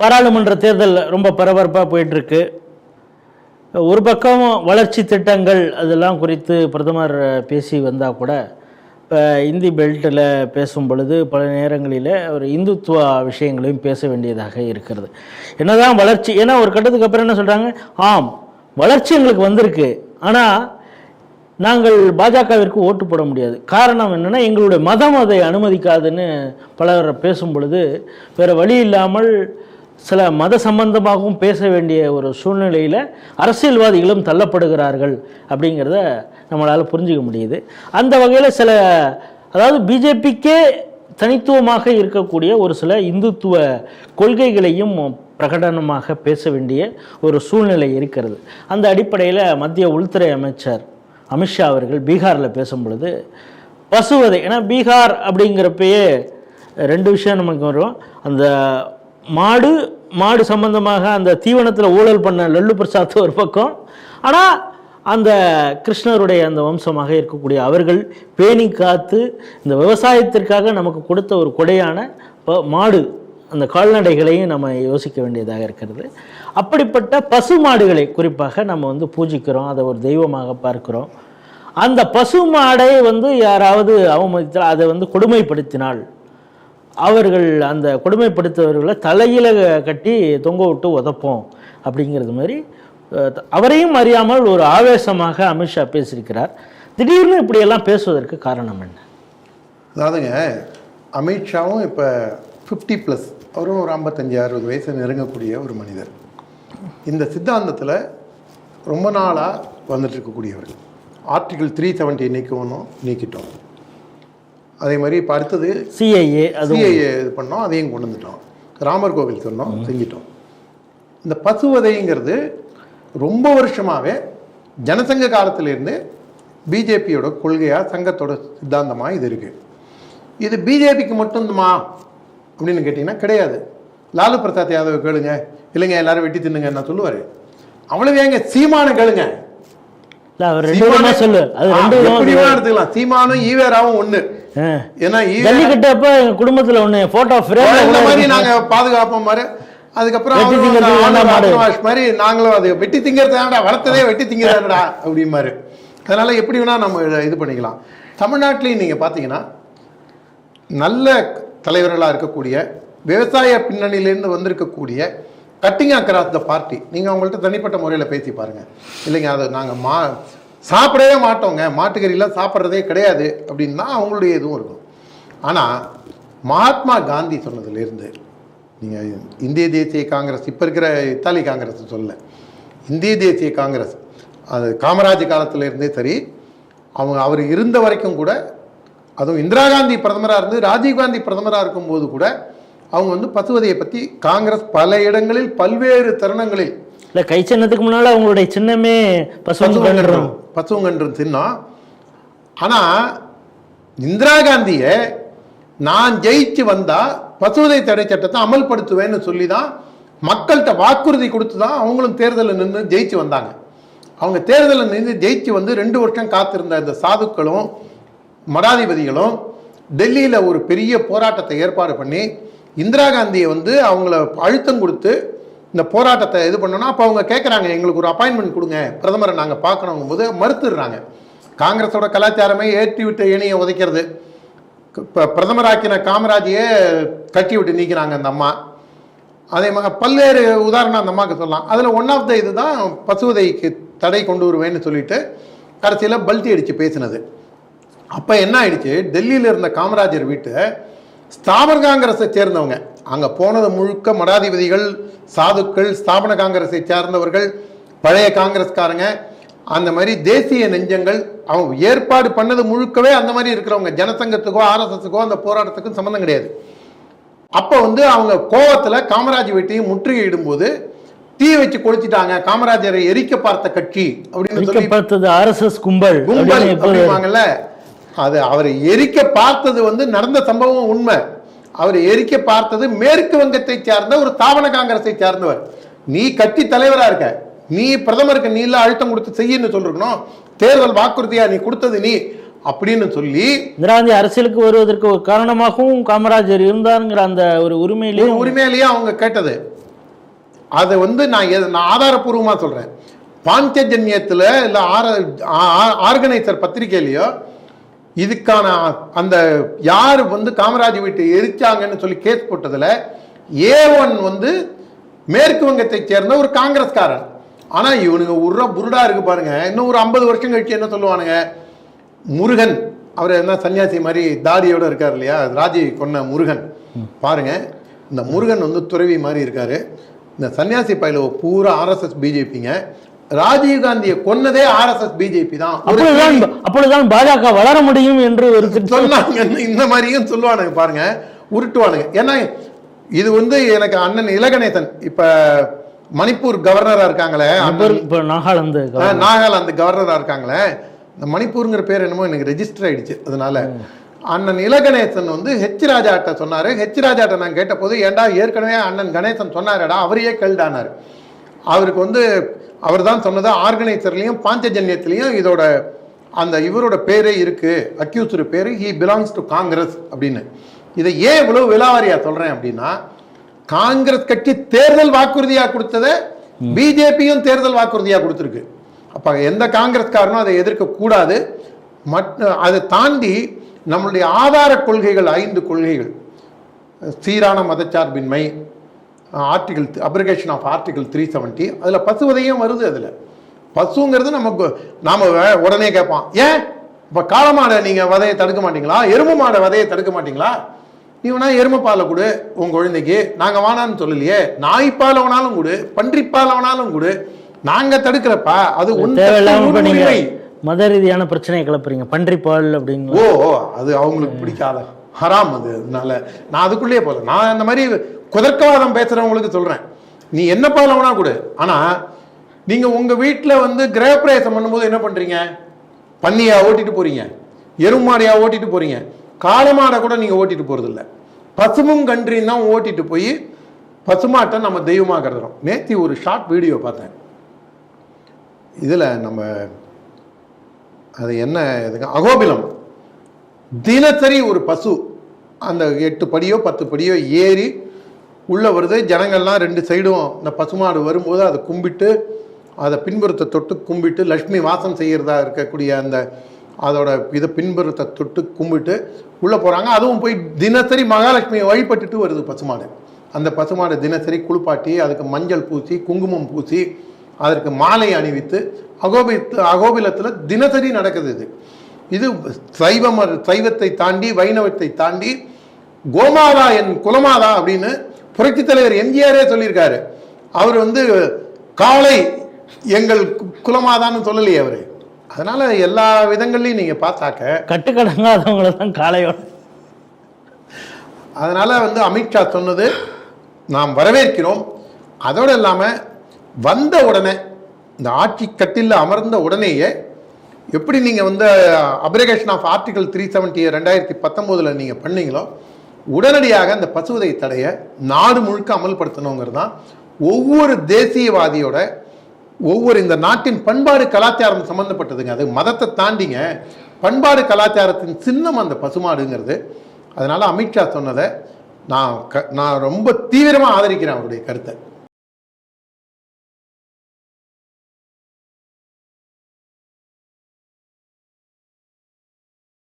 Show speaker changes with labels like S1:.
S1: பாராளுமன்ற தேர்தல் ரொம்ப பரபரப்பாக போயிட்டுருக்கு. ஒரு பக்கம் வளர்ச்சி திட்டங்கள் அதெல்லாம் குறித்து பிரதமர் பேசி வந்தால் கூட இப்போ இந்தி பெல்ட்டில் பேசும் பொழுது பல நேரங்களில் ஒரு இந்துத்துவ விஷயங்களையும் பேச வேண்டியதாக இருக்கிறது. என்னதான் வளர்ச்சி ஏன்னா ஒரு கட்டத்துக்கு அப்புறம் என்ன சொல்கிறாங்க ஆம் வளர்ச்சி எங்களுக்கு வந்திருக்கு. ஆனால் நாங்கள் பாஜகவிற்கு ஓட்டு போட முடியாது. காரணம் என்னென்னா எங்களுடைய மதம் அதை அனுமதிக்காதுன்னு பலர் பேசும் பொழுது வேறு வழி இல்லாமல் சில மத சம்பந்தமாகவும் பேச வேண்டிய ஒரு சூழ்நிலையில் அரசியல்வாதிகளும் தள்ளப்படுகிறார்கள் அப்படிங்கிறத நம்மளால் புரிஞ்சுக்க முடியுது. அந்த வகையில் சில அதாவது பிஜேபிக்கே தனித்துவமாக இருக்கக்கூடிய ஒரு சில இந்துத்துவ கொள்கைகளையும் பிரகடனமாக பேச வேண்டிய ஒரு சூழ்நிலை இருக்கிறது. அந்த அடிப்படையில் மத்திய உள்துறை அமைச்சர் அமித்ஷா அவர்கள் பீகாரில் பேசும் பொழுது பசுவதை ஏன்னா பீகார் அப்படிங்கிறப்பயே ரெண்டு விஷயம் நமக்கு வரும். அந்த மாடு மாடு சம்பந்தமாக அந்த தீவனத்தில் ஊழல் பண்ண லல்லு பிரசாத் ஒரு பக்கம். ஆனால் அந்த கிருஷ்ணருடைய அந்த வம்சமாக இருக்கக்கூடிய அவர்கள் பேணி காத்து இந்த விவசாயத்திற்காக நமக்கு கொடுத்த ஒரு கொடையான ப- மாடு அந்த கால்நடைகளையும் நம்ம யோசிக்க வேண்டியதாக இருக்கிறது. அப்படிப்பட்ட பசு மாடுகளை குறிப்பாக நம்ம வந்து பூஜிக்கிறோம் அதை ஒரு தெய்வமாக பார்க்கிறோம். அந்த பசு மாடை வந்து யாராவது அவமதித்தால் அதை வந்து கொடுமைப்படுத்தினால் அவர்கள் அந்த கொடுமைப்படுத்துபவர்களை தலையில கட்டி தொங்க விட்டு உதப்போம் அப்படிங்கிறது மாதிரி அவரையும் அறியாமல் ஒரு ஆவேசமாக அமித்ஷா பேசியிருக்கிறார். திடீர்னு இப்படியெல்லாம் பேசுவதற்கு காரணம் என்ன?
S2: அதாவதுங்க அமித்ஷாவும் இப்போ ஃபிஃப்டி ப்ளஸ் அவரும் ஒரு ஐம்பத்தஞ்சு அறுபது வயசு நெருங்கக்கூடிய ஒரு மனிதர். இந்த சித்தாந்தத்தில் ரொம்ப நாளாக வந்துட்டு இருக்கக்கூடியவர். ஆர்டிகிள் த்ரீ செவன்ட்டி நீக்கணும் நீக்கிட்டோம். அதே மாதிரி இப்போ அடுத்தது
S1: சிஐஏ
S2: சிஐஏ இது பண்ணோம் அதையும் கொண்டு வந்துட்டோம். ராமர் கோவில் சொன்னோம் செஞ்சிட்டோம். இந்த பசுவதைங்கிறது ரொம்ப வருஷமாகவே ஜனசங்க காலத்திலேருந்து பிஜேபியோட கொள்கையாக சங்கத்தோட சித்தாந்தமாக இது இருக்குது இது பிஜேபிக்கு மட்டும்துமா அப்படின்னு கேட்டிங்கன்னா கிடையாது. லாலு பிரசாத் யாதவ் கேளுங்க. இல்லைங்க எல்லாரும் வெட்டி தின்னுங்க நான் சொல்லுவார். அவ்வளவு ஏங்க சீமான கேளுங்க. எடுத்துக்கலாம். சீமானும் ஈவேராவும்
S1: ஆ.
S2: ஏன்னா ஈவேரா
S1: ஜல்லிக்கட்டு அப்ப எங்க குடும்பத்துல ஒண்ணு போட்டோ
S2: இந்த மாதிரி
S1: ஃப்ரேம்
S2: நாங்க பாதுகாப்போம் மாதிரி அதுக்கப்புறம் மாதிரி நாங்களும் அது வெட்டி திங்கிறதாடா வளர்த்ததே வெட்டி திங்கிறதாடா அப்படிமாரு அதனால எப்படி வேணா நம்ம இதை பண்ணிக்கலாம். தமிழ்நாட்டிலையும் நீங்க பார்த்தீங்கன்னா நல்ல தலைவர்களாக இருக்கக்கூடிய விவசாய பின்னணியிலேருந்து வந்திருக்கக்கூடிய கட்டிங் அக்ராஸ் த பார்ட்டி நீங்கள் அவங்கள்ட்ட தனிப்பட்ட முறையில் பேசி பாருங்க. இல்லைங்க அதை நாங்கள் மா சாப்பிடவே மாட்டோங்க. மாட்டுக்கறியெல்லாம் சாப்பிட்றதே கிடையாது அப்படின்னு அவங்களுடைய இதுவும் இருக்கும். ஆனால் மகாத்மா காந்தி சொன்னதுலேருந்து நீங்கள் இந்திய தேசிய காங்கிரஸ் இப்போ இருக்கிற இத்தாலி காங்கிரஸ் சொல்ல இந்திய தேசிய காங்கிரஸ் அது காமராஜ் காலத்துல இருந்தே சரி அவங்க அவர் இருந்த வரைக்கும் கூட அதுவும் இந்திரா காந்தி பிரதமராக இருந்து ராஜீவ் காந்தி பிரதமராக இருக்கும்போது கூட அவங்க வந்து பசுவதையை பற்றி காங்கிரஸ் பல இடங்களில் பல்வேறு தருணங்களில்
S1: இல்ல கை சின்னத்துக்கு முன்னால அவங்களுடைய சின்னமே பசுவன்
S2: பசுங்கன்று பசுவங்கன்றும் சின்னம் ஆனால் இந்திரா காந்தியை நான் ஜெயிச்சு வந்தால் பசுவதை தடை சட்டத்தை அமல்படுத்துவேன்னு சொல்லி தான் மக்கள்கிட்ட வாக்குறுதி கொடுத்து தான் அவங்களும் தேர்தலில் நின்று ஜெயிச்சு வந்தாங்க. அவங்க தேர்தலில் நின்று ஜெயிச்சு வந்து ரெண்டு வருஷம் காத்திருந்த இந்த சாதுக்களும் மடாதிபதிகளும் டெல்லியில் ஒரு பெரிய போராட்டத்தை ஏற்பாடு பண்ணி இந்திரா காந்தியை வந்து அவங்கள அழுத்தம் கொடுத்து இந்த போராட்டத்தை இது பண்ணோன்னா அப்போ அவங்க கேட்குறாங்க எங்களுக்கு ஒரு அப்பாயின்மெண்ட் கொடுங்க. பிரதமரை நாங்கள் பார்க்கணுங்கும் போது மறுத்துடுறாங்க. காங்கிரஸோட கலாச்சாரமே ஏற்றி விட்ட இணையை உதைக்கிறது. இப்போ பிரதமராக்கின காமராஜையே கட்டி விட்டு நீக்கிறாங்க அந்த அம்மா. அதே மாதிரி பல்வேறு உதாரணம் அந்த அம்மாவுக்கு சொல்லலாம். அதில் ஒன் ஆஃப் த இது தான் பசுவதைக்கு தடை கொண்டு வருவேன்னு சொல்லிட்டு கடைசியில் பல்ட்டி அடித்து பேசினது. அப்போ என்ன ஆயிடுச்சு? டெல்லியில் இருந்த காமராஜர் வீட்டை ஸ்தாபன காங்கிரஸை சேர்ந்தவங்க. அங்கே போனது முழுக்க மடாதிபதிகள் சாதுக்கள் ஸ்தாபன காங்கிரஸை சேர்ந்தவர்கள் பழைய காங்கிரஸ்காரங்க அந்த மாதிரி தேசிய நெஞ்சங்கள் அவங்க ஏற்பாடு பண்ணது முழுக்கவே அந்த மாதிரி இருக்கிறவங்க ஜனசங்கத்துக்கோ ஆர்எஸ்எஸ்க்கோ அந்த போராட்டத்துக்கும் சம்மந்தம் கிடையாது. அப்போ வந்து அவங்க கோவத்தில் காமராஜ் வீட்டையும் முற்றுகையிடும்போது தீ வச்சு கொளுத்திட்டாங்க காமராஜரை எரிக்க பார்த்த கட்சி அப்படின்னு சொல்லி
S1: பார்த்தது ஆர்எஸ்எஸ் கும்பல்
S2: கும்பல் அப்படிம்பாங்கல்ல. அது அவரை எரிக்க பார்த்தது வந்து நடந்த சம்பவம் உண்மை. அவர் எரிக்க பார்த்தது மேற்கு வங்கத்தை சார்ந்த ஒரு தாவண காங்கிரஸை சார்ந்தவர். நீ கட்சி தலைவரா இருக்க. நீ பிரதமருக்கு நீ இல்ல அழுத்தம் கொடுத்து செய்யன்னு சொல்லிருக்கணும். தேர்தல் வாக்குறுதியா நீ கொடுத்தது நீ. அப்படின்னு சொல்லி
S1: இந்திரா காந்தி அரசியலுக்கு வருவதற்கு ஒரு காரணமாகவும் காமராஜர் இருந்தாருங்கிற அந்த ஒரு உரிமையிலேயும்
S2: உரிமையிலேயே அவங்க கேட்டது. அதை வந்து நான் நான் ஆதாரப்பூர்வமாக சொல்கிறேன் பாஞ்சஜன்யத்தில் இல்லை ஆர ஆர்கனைசர் பத்திரிகையிலையோ இதுக்கான அந்த யார் வந்து காமராஜ் வீட்டை எரிச்சாங்கன்னு சொல்லி கேஸ் போட்டதுல ஏ ஒன் வந்து மேற்கு வங்கத்தைச் சேர்ந்த ஒரு காங்கிரஸ்காரன். ஆனா இவனுங்க உருற புருடா இருக்கு பாருங்க. இன்னும் ஒரு ஐம்பது வருஷம் கழிச்சு என்ன சொல்லுவானுங்க? முருகன். அவர் என்ன சன்னியாசி மாதிரி தாடியோட இருக்கார் இல்லையா? ராஜி கொன்ன முருகன். பாருங்க. இந்த முருகன் வந்து துறவி மாதிரி இருக்காரு. இந்த சன்னியாசி பயில பூரா ஆர்எஸ்எஸ் பிஜேபிங்க ராஜீவ் காந்தியை கொன்னதே ஆர்எஸ்எஸ் பிஜேபி தான்.
S1: அப்பொழுதுதான் அப்பொழுதுதான் பாஜக வளர முடியும் என்று
S2: சொன்னாங்க. இந்த மாதிரியும் சொல்லுவானுங்க பாருங்க. உருட்டுவானுங்க. ஏன்னா இது வந்து எனக்கு அண்ணன் இலகணேசன் இப்ப மணிப்பூர் கவர்னரா இருக்காங்களே
S1: இப்போ நாகாலாந்து
S2: நாகாலாந்து கவர்னரா இருக்காங்களே இந்த மணிப்பூருங்கிற பேர் என்னமோ எனக்கு ரெஜிஸ்டர் ஆயிடுச்சு. அதனால அண்ணன் இலகணேசன் வந்து ஹெச் ராஜாட்ட சொன்னாரு. ஹெச் ராஜாட்ட நான் கேட்டபோது ஏன்டா ஏற்கனவே அண்ணன் கணேசன் சொன்னாரடா அவரையே கேள்டானாரு அவருக்கு வந்து அவர் தான் சொன்னது ஆர்கனைசர்லையும் பாஞ்சஜன்யத்திலையும் இதோட அந்த இவரோட பேரே இருக்கு அக்யூஸ்டு பேரு ஹி பிலாங்ஸ் டு காங்கிரஸ் அப்படின்னு. இதை ஏன் இவ்வளவு விலாவாரியா சொல்றேன் அப்படின்னா காங்கிரஸ் கட்சி தேர்தல் வாக்குறுதியா கொடுத்ததை பிஜேபியும் தேர்தல் வாக்குறுதியா கொடுத்துருக்கு. அப்ப எந்த காங்கிரஸ்காரனும் அதை எதிர்க்க கூடாது. மற்ற அதை தாண்டி நம்மளுடைய ஆதார கொள்கைகள் ஐந்து கொள்கைகள். சீரான மதச்சார்பின்மை article abrogation of article three seventy அதில் பசுவதையும் வருது அதில். பசுங்கிறது நமக்கு நாம் உடனே கேட்பான் ஏன்? இப்போ காளமாடை நீங்கள் வதையை தடுக்க மாட்டீங்களா? எருமை மாடை வதையை தடுக்க மாட்டீங்களா? நீ வேணா எருமை பாலை கொடு உன் குழந்தைக்கு. நாங்கள் வேணான்னு சொல்லலையே. நாய்ப்பால் வேணாலும் கொடு பன்றிப்பால் வேணாலும் கொடு. நாங்கள் தடுக்கிறப்பா அது உரிமை.
S1: மத ரீதியான பிரச்சனையை கிளப்புறீங்க. பன்றிப்பால் அப்படின்னு.
S2: ஓ, அது அவங்களுக்கு பிடிக்காத. ஹராம் அது. அதனால நான் அதுக்குள்ளேயே போகல. நான் அந்த மாதிரி குதர்க்கவாதம் பேசுறவங்களுக்கு சொல்றேன். நீ என்ன பாலம் வேணா கொடு. ஆனா நீங்க உங்க வீட்டில் வந்து கிரகப்பிரவேசம் பண்ணும்போது என்ன பண்றீங்க? பன்னியா ஓட்டிட்டு போறீங்க. எருமாடியா ஓட்டிட்டு போறீங்க. காலமாடை கூட நீங்க ஓட்டிட்டு போறது இல்லை பசுமும் கன்றியும் தான் ஓட்டிட்டு போய் பசுமாட்டை நம்ம தெய்வமாக கருதுறோம் நேத்தி ஒரு ஷார்ட் வீடியோ பார்த்தேன். இதில் நம்ம அது என்ன இதுங்க அகோபிலம். தினசரி ஒரு பசு அந்த எட்டு படியோ பத்து படியோ ஏறி உள்ளே வருது. ஜனங்கள்லாம் ரெண்டு சைடும் இந்த பசுமாடு வரும்போது அதை கும்பிட்டு அதை பின்புறத்தை தொட்டு கும்பிட்டு லக்ஷ்மி வாசம் செய்கிறதா இருக்கக்கூடிய அந்த அதோட இதை பின்புறத்தை தொட்டு கும்பிட்டு உள்ளே போகிறாங்க அதுவும் போய் தினசரி மகாலட்சுமியை வழிபட்டுட்டு வருது பசுமாடு. அந்த பசுமாடு தினசரி குளிப்பாட்டி அதுக்கு மஞ்சள் பூசி குங்குமம் பூசி அதற்கு மாலை அணிவித்து அகோபி அகோபிலத்தில் தினசரி நடக்குது இது. இது சைவம் சைவத்தை தாண்டி வைணவத்தை தாண்டி கோமாதா என் குலமாதா அப்படின்னு புரட்சித் தலைவர் எம்ஜிஆரே சொல்லியிருக்காரு. அவர் வந்து காளை எங்கள் குலமாதான்னு சொல்லலையே அவரு. அதனால எல்லா விதங்கள்லையும் நீங்க பார்த்தாக்க
S1: கட்டுக்கடங்காதவங்களை தான் காலையோட
S2: அதனால வந்து அமித்ஷா சொன்னது நாம் வரவேற்கிறோம். அதோடு இல்லாமல் வந்த உடனே இந்த ஆட்சி கட்டில் அமர்ந்த உடனேயே எப்படி நீங்கள் வந்து abrogation of article three seventy ரெண்டாயிரத்தி பத்தொம்போதில் நீங்கள் பண்ணீங்களோ உடனடியாக அந்த பசுவதை தடையை நாடு முழுக்க அமல்படுத்தணுங்கிறது தான் ஒவ்வொரு தேசியவாதியோட ஒவ்வொரு இந்த நாட்டின் பண்பாடு கலாச்சாரம் சம்மந்தப்பட்டதுங்க அது மதத்தை தாண்டிங்க பண்பாடு கலாச்சாரத்தின் சின்னம் அந்த பசுமாடுங்கிறது. அதனால் அமித்ஷா சொன்னதை நான் க நான் ரொம்ப தீவிரமாக ஆதரிக்கிறேன் அவருடைய கருத்தை.